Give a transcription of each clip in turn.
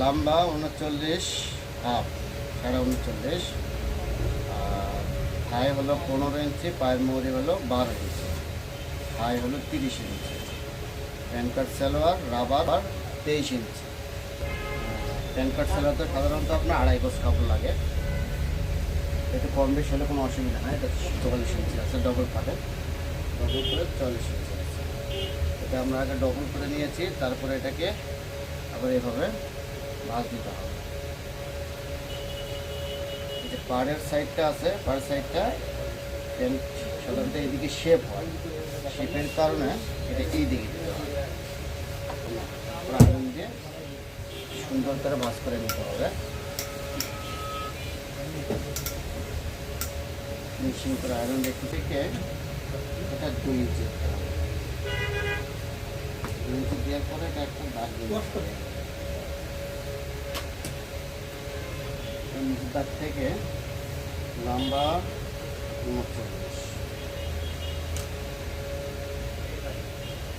লম্বা উনচল্লিশ, হাফ, সাড়ে উনচল্লিশ, আর হাই হলো পনেরো ইঞ্চি, পায়ের মৌরি হলো বারো ইঞ্চি। হাই হলো তিরিশ ইঞ্চি। প্যান্ট কার্ড সালোয়ার, রাবার আর তেইশ ইঞ্চি। প্যান্ট কার্ড সালোয়ার তো সাধারণত আপনার আড়াই গোস কাপড় লাগে। একটু কম বেশি হলে কোনো অসুবিধা নাই, এটা চল্লিশ ইঞ্চি আছে ডবল কাটে ডবল করে চল্লিশ ইঞ্চি আছে। এটা আমরা আগে ডবল করে নিয়েছি, তারপরে এটাকে আবার এভাবে ভাঁজ দিতে হবে। যে পাড়ের সাইডটা আছে, পাড়ের সাইডটা প্যান্ট সাধারণত এইদিকে শেপ হয়। শেপের কারণে এটা এই দিকে দিতে হবে। আগুন দিয়ে সুন্দর করে ভাঁজ করে নিতে হবে। করে আয়রন রেখে থেকে এটা দুই ইঞ্চি দুই ইঞ্চি দেওয়ার পরে এটা একটা দাগ দিয়ে হবে। দাগ থেকে লম্বা উনচল্লিশ।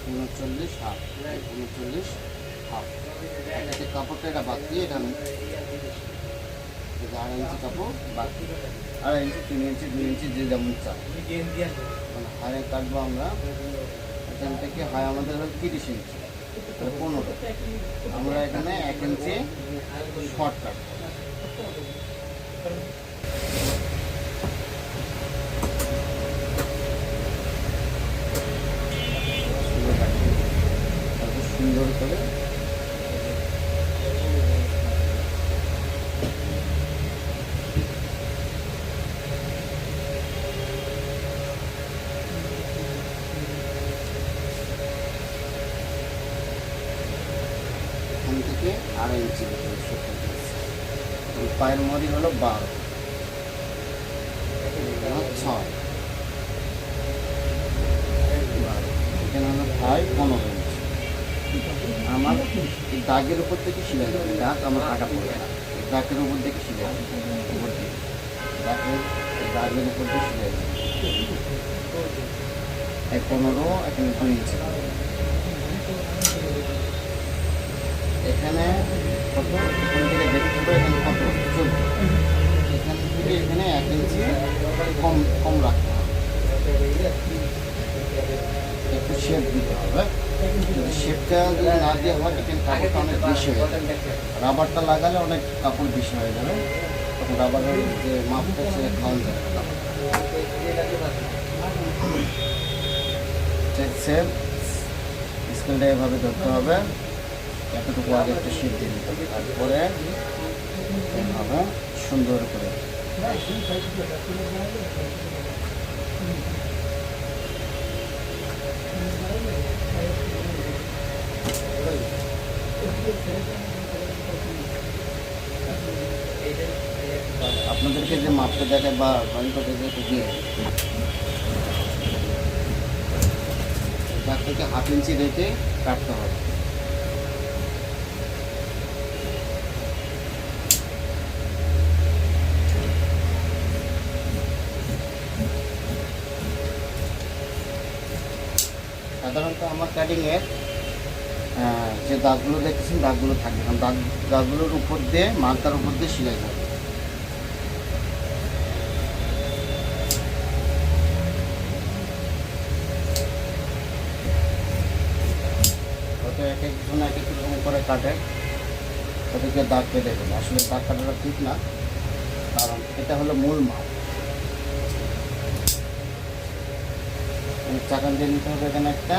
উনচল্লিশ হাফ উনচল্লিশ হাফ। এটাতে কাপড়টা এটা বাদ দিয়ে এটা আড়াই ইঞ্চি কাপড় বাদ দিই আড়াই ইঞ্চি, তিন ইঞ্চি, দুই ইঞ্চি যে যেমন চাই। মানে হাড়ে কাটবো আমরা, এখান থেকে হাই আমাদের হলো তিরিশ ইঞ্চি তাহলে পনেরো। আমরা এখানে এক ইঞ্চি শর্ট কাটবো। সুন্দর করে এখান থেকে পায়ের মরি হলো বারো ছয়। এখানে হলো ফাইভ পনেরো এই দাগের উপর থেকে সিলাই দেবে দাগ আমার কাটা পড়বে না। দাগের উপর থেকে সিলাই দেবে উপর থেকে দাগের দাগের উপর থেকে সিলাই দেবে এই পনেরো এখানে দুই ইঞ্চি। এখানে কত? এখান থেকে দেখতে হবে এখানে কত? চোদ্দ এখান থেকে এখানে এক ইঞ্চি কম কম রাখতে হবে। একটু শেপ দিতে হবে। শেপটা যদি না দেওয়া হয়, এখানে কাপড়টা অনেক বেশি হয়ে যাবে রাবারটা লাগালে অনেক কাপড় বেশি হয়ে যাবে। তখন রাবারের যে মাপটা সে খাওয়ান যাবে এভাবে ধরতে হবে। এতটুকু আগে একটা শেপ দিয়ে দিতে হবে। তারপরে সুন্দর করে আপনাদেরকে যে মাপটা দেখে বা করতে যেতে গিয়ে তার থেকে হাফ ইঞ্চি রেখে কাটতে হবে। সাধারণত আমার কাটিংয়ের যে দাগগুলো দেখতেছেন দাগগুলো থাকবে কারণ দাগ দাগগুলোর উপর দিয়ে মালতার উপর দিয়ে সিলাই যাবে হয়তো এক একজন এক এক রকম করে কাটে। তাদেরকে দাগ কেটে দেবে। আসলে দাগ কাটাটা ঠিক না, কারণ এটা হলো মূল মাছ চাকান দিয়ে নিতে হবে এখানে একটা।